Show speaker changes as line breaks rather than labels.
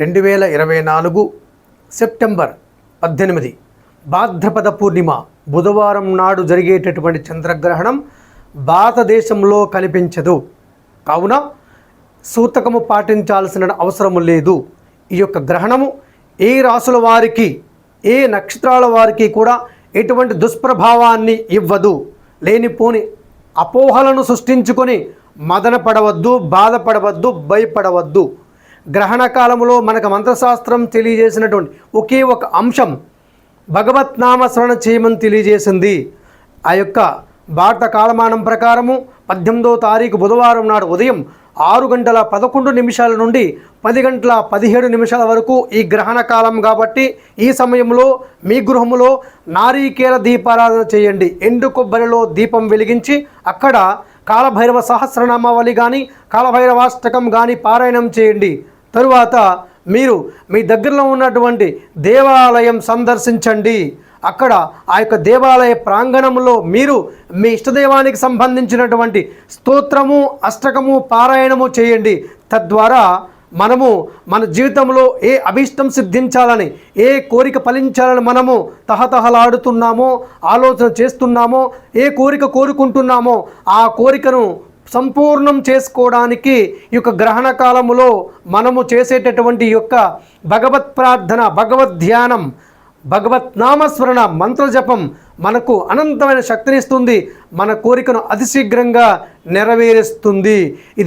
రెండు వేల ఇరవై నాలుగు సెప్టెంబర్ పద్దెనిమిది భాద్రపద పూర్ణిమ బుధవారం నాడు జరిగేటటువంటి చంద్రగ్రహణం భారతదేశంలో కనిపించదు. కావున సూతకము పాటించాల్సిన అవసరము లేదు. ఈ యొక్క గ్రహణము ఏ రాసుల వారికి ఏ నక్షత్రాల వారికి కూడా ఎటువంటి దుష్ప్రభావాన్ని ఇవ్వదు. లేనిపోని అపోహలను సృష్టించుకొని మదన పడవద్దు బాధపడవద్దు భయపడవద్దు. గ్రహణ కాలంలో మనకు మంత్రశాస్త్రం తెలియజేసినటువంటి ఒకే ఒక అంశం భగవత్ నామస్మరణ చేయమని తెలియజేసింది. ఆ యొక్క భారత కాలమానం ప్రకారము పద్దెనిమిదో తారీఖు బుధవారం నాడు ఉదయం ఆరు గంటల పదకొండు నిమిషాల నుండి పది గంటల పదిహేడు నిమిషాల వరకు ఈ గ్రహణ కాలం కాబట్టి ఈ సమయంలో మీ గృహములో నారీకేల దీపారాధన చేయండి. ఎండు కొబ్బరిలో దీపం వెలిగించి అక్కడ కాలభైరవ సహస్రనామావళి కానీ కాలభైరవాష్టకం కానీ పారాయణం చేయండి. తరువాత మీరు మీ దగ్గరలో ఉన్నటువంటి దేవాలయం సందర్శించండి. అక్కడ ఆ యొక్క దేవాలయ ప్రాంగణంలో మీరు మీ ఇష్టదైవానికి సంబంధించినటువంటి స్తోత్రము అష్టకము పారాయణము చేయండి. తద్వారా మనము మన జీవితంలో ఏ అభీష్టం సిద్ధించాలని ఏ కోరిక ఫలించాలని మనము తహతహలాడుతున్నామో ఆలోచన చేస్తున్నామో ఏ కోరిక కోరుకుంటున్నామో ఆ కోరికను సంపూర్ణం చేసుకోవడానికి ఈ యొక్క గ్రహణ కాలములో మనము చేసేటటువంటి యొక్క భగవత్ ప్రార్థన భగవద్ ధ్యానం భగవత్ నామస్మరణ మంత్రజపం మనకు అనంతమైన శక్తినిస్తుంది మన కోరికను అతి శీఘ్రంగా నెరవేరుస్తుంది. ఇది